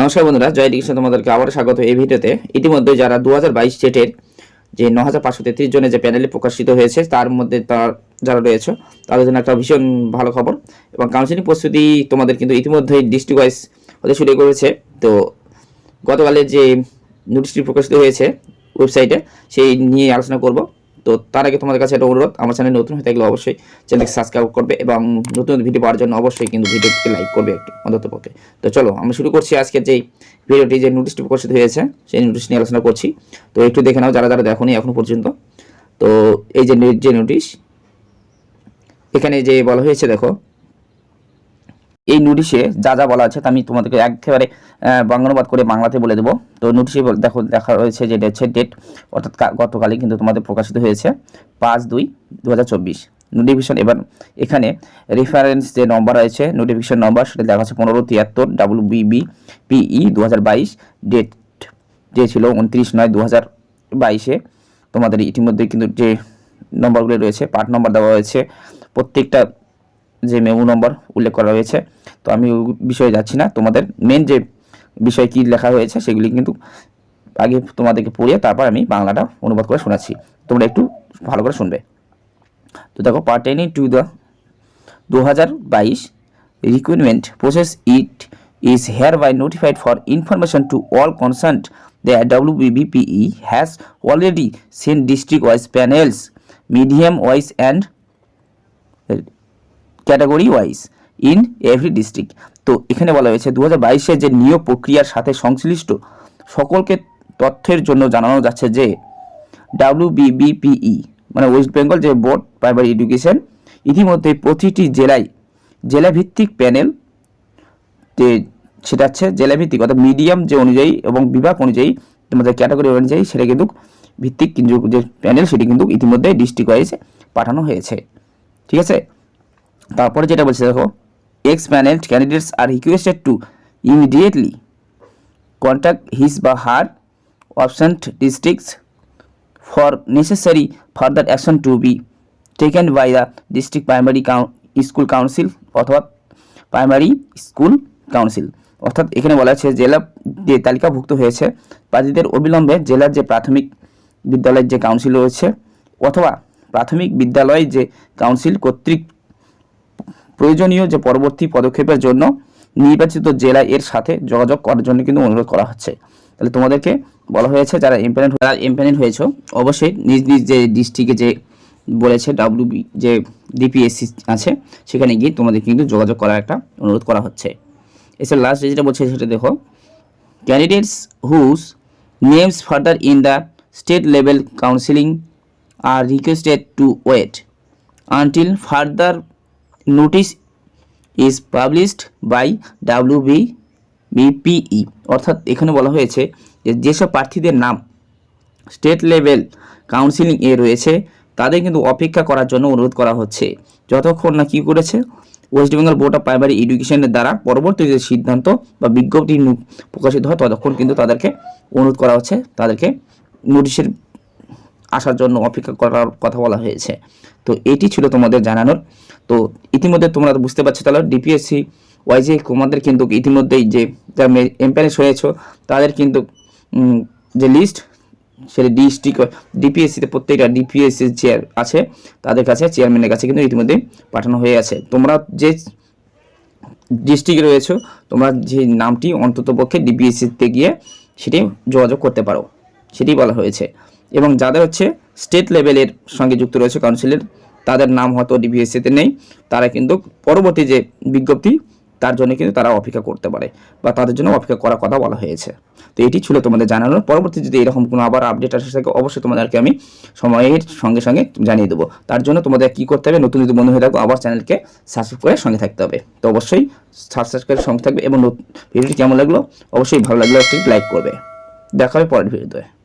নমস্কার বন্ধুরা, জয় ডিকশন তোমাদেরকে আবার স্বাগত এই ভিডিওতে। ইতিমধ্যে যারা দু হাজার বাইশ সেটের যে ন হাজার পাঁচশো তেত্রিশ জনের যে প্যানেলে প্রকাশিত হয়েছে, তার মধ্যে তার যারা রয়েছে, তাদের জন্য একটা ভীষণ ভালো খবর। এবং কাউন্সিলিং প্রস্তুতি তোমাদের কিন্তু ইতিমধ্যেই ডিস্ট্রিক্ট ওয়াইজ হতে শুরু করেছে। তো গতকালের যে নোটিশটি প্রকাশিত হয়েছে ওয়েবসাইটে সেই নিয়ে আলোচনা করব। তো তার আগে তোমাদের কাছে একটা অনুরোধ, আমার চ্যানেল নতুন হয়ে থাকলে অবশ্যই চ্যানেলকে সাবস্ক্রাইব করবে এবং নতুন নতুন ভিডিও পাওয়ার জন্য অবশ্যই কিন্তু ভিডিওটিকে লাইক করবে একটু অন্তত পক্ষে। তো চলো আমরা শুরু করছি আজকে যেই ভিডিওটি যে নোটিশটি প্রকাশিত হয়েছে, সেই নোটিশ নিয়ে আলোচনা করছি। তো একটু দেখে নাও যারা যারা দেখোনি এখনও পর্যন্ত। তো এই যে যে নোটিশ এখানে যে বলা হয়েছে দেখো এই নোটিশে যা যা বলা আছে তা আমি তোমাদেরকে একেবারে বাংলানুবাদ করে বাংলাতে বলে দেবো। তো নোটিশে দেখো, দেখা রয়েছে যে হচ্ছে ডেট অর্থাৎ গতকালই কিন্তু তোমাদের প্রকাশিত হয়েছে পাঁচ দুই দু নোটিফিকেশন এবার এখানে রেফারেন্স যে নম্বর রয়েছে নোটিফিকেশন নম্বর সেটা দেখা যাচ্ছে পনেরো, তিয়াত্তর ডাব্লিউ বিবি পিই দু হাজার বাইশ ডেট যে ছিল উনত্রিশ নয় দু হাজার বাইশে। তোমাদের ইতিমধ্যে কিন্তু যে নম্বরগুলো রয়েছে পার্ট নম্বর দেওয়া হয়েছে, প্রত্যেকটা যে মেমু নম্বর উল্লেখ করা হয়েছে। তো আমি ওই বিষয়ে যাচ্ছি না। তোমাদের মেন যে বিষয় কি লেখা হয়েছে সেগুলি কিন্তু আগে তোমাদেরকে পড়িয়ে তারপর আমি বাংলাটা অনুবাদ করে শোনাচ্ছি। তোমরা একটু ভালো করে শুনবে। তো দেখো পার্টেনিং টু দ্য দু হাজার বাইশ recruitment process it is hereby notified for information to all concern the WBBPE has already sent district wise panels medium wise and category wise in every district তো এখানে বলা হয়েছে দু হাজার যে নিয়োগ প্রক্রিয়ার সাথে সংশ্লিষ্ট সকলকে তথ্যের জন্য জানানো যাচ্ছে যে ডাব্লিউবিবিপিই মানে ওয়েস্ট বেঙ্গল যে বোর্ড প্রাইমারি এডুকেশন ইতিমধ্যে প্রতিটি জেলায় জেলাভিত্তিক প্যানেল যে সেটা হচ্ছে জেলাভিত্তিক অর্থাৎ মিডিয়াম যে অনুযায়ী এবং বিভাগ অনুযায়ী তোমাদের ক্যাটাগরি অনুযায়ী সেটা কিন্তু ভিত্তিক কিন্তু যে প্যানেল সেটি কিন্তু ইতিমধ্যে ডিস্ট্রিক্ট ওয়াইজ পাঠানো হয়েছে। ঠিক আছে? তারপরে যেটা বলছে, দেখো X panel candidates are requested to immediately contact his বা her option districts for necessary further action to be taken by the district primary school council অথবা প্রাইমারি স্কুল কাউন্সিল অর্থাৎ এখানে বলা আছে, জেলা যে তালিকাভুক্ত হয়েছে, প্রার্থীদের অবিলম্বে জেলার যে প্রাথমিক বিদ্যালয়ের যে কাউন্সিল রয়েছে, অথবা প্রাথমিক বিদ্যালয় যে কাউন্সিল কর্তৃক প্রয়োজনীয় যে পরবর্তী পদক্ষেপের জন্য নির্বাচিত জেলা এর সাথে যোগাযোগ করার জন্য কিন্তু অনুরোধ করা হচ্ছে। তাহলে তোমাদেরকে বলা হয়েছে, যারা এমপ্যানেল যারা এমপ্যানেল হয়েছে, অবশ্যই নিজ নিজ যে ডিস্ট্রিক্টে যে বলেছে ডাব্লিউবি যে ডিপিএসসি আছে, সেখানে গিয়ে তোমাদের কিন্তু যোগাযোগ করার একটা অনুরোধ করা হচ্ছে। এছাড়া লাস্ট যেটা বলছে সেটা দেখো candidates whose names further in the state level state are requested to wait to wait until further notice is published by WBBPE অর্থাৎ এখানে বলা হয়েছে যে যেসব প্রার্থীদের নাম স্টেট লেভেল কাউন্সিলিং এ রয়েছে, তাদের কিন্তু অপেক্ষা করার জন্য অনুরোধ করা হচ্ছে। যতক্ষণ না কি করেছে West Bengal board of primary এডুকেশনের দ্বারা পরবর্তী যে সিদ্ধান্ত বা বিজ্ঞপ্তি প্রকাশিত হয়, ততক্ষণ কিন্তু তাদেরকে অনুরোধ করা হচ্ছে, তাদেরকে নোটিশের আসার জন্য অপেক্ষা করার কথা বলা হয়েছে। তো এটি ছিল তোমাদের জানানোর। তো ইতিমধ্যে তোমরা বুঝতে পারছ তাহলে ডিপিএসসি ওয়াইজে তোমাদের কিন্তু ইতিমধ্যেই যে যারা এমপ্যানেস হয়েছো তাদের কিন্তু যে লিস্ট সেটা ডিস্ট্রিক্ট ডিপিএসসিতে প্রত্যেকটা ডিপিএসসি চেয়ার আছে, তাদের কাছে চেয়ারম্যানের কাছে কিন্তু ইতিমধ্যে পাঠানো হয়ে আছে। তোমরা যে ডিস্ট্রিক্টে রয়েছে, তোমরা যে নামটি অন্তত পক্ষে ডিপিএসসিতে গিয়ে সেটি যোগাযোগ করতে পারো। সেটি বলা হয়েছে। এবং যাদের হচ্ছে স্টেট লেভেলের সঙ্গে যুক্ত রয়েছে কাউন্সিলের তাদের নাম হয়তো ডিপিএসসিতে নেই। তারা কিন্তু পরবর্তী যে বিজ্ঞপ্তি, তার জন্য কিন্তু তারা অপেক্ষা করতে পারে বা তাদের জন্য অপেক্ষা করার কথা বলা হয়েছে। তো এটি ছিল তোমাদের জানানোর। পরবর্তী যদি এরকম কোনো আবার আপডেট আসে থাকে অবশ্যই তোমাদেরকে আমি সময়ের সঙ্গে সঙ্গে জানিয়ে দেবো। তার জন্য তোমাদের কি করতে হবে, নতুন যদি বন্ধু হয়ে থাকো, আবার চ্যানেলকে সাবস্ক্রাইব করে সঙ্গে থাকতে হবে। তো অবশ্যই সাবস্ক্রাইব করে সঙ্গে থাকবে এবং ভিডিওটি কেমন লাগল, অবশ্যই ভালো লাগলে একটি লাইক করবে। দেখা হবে পরের ভিডিওতে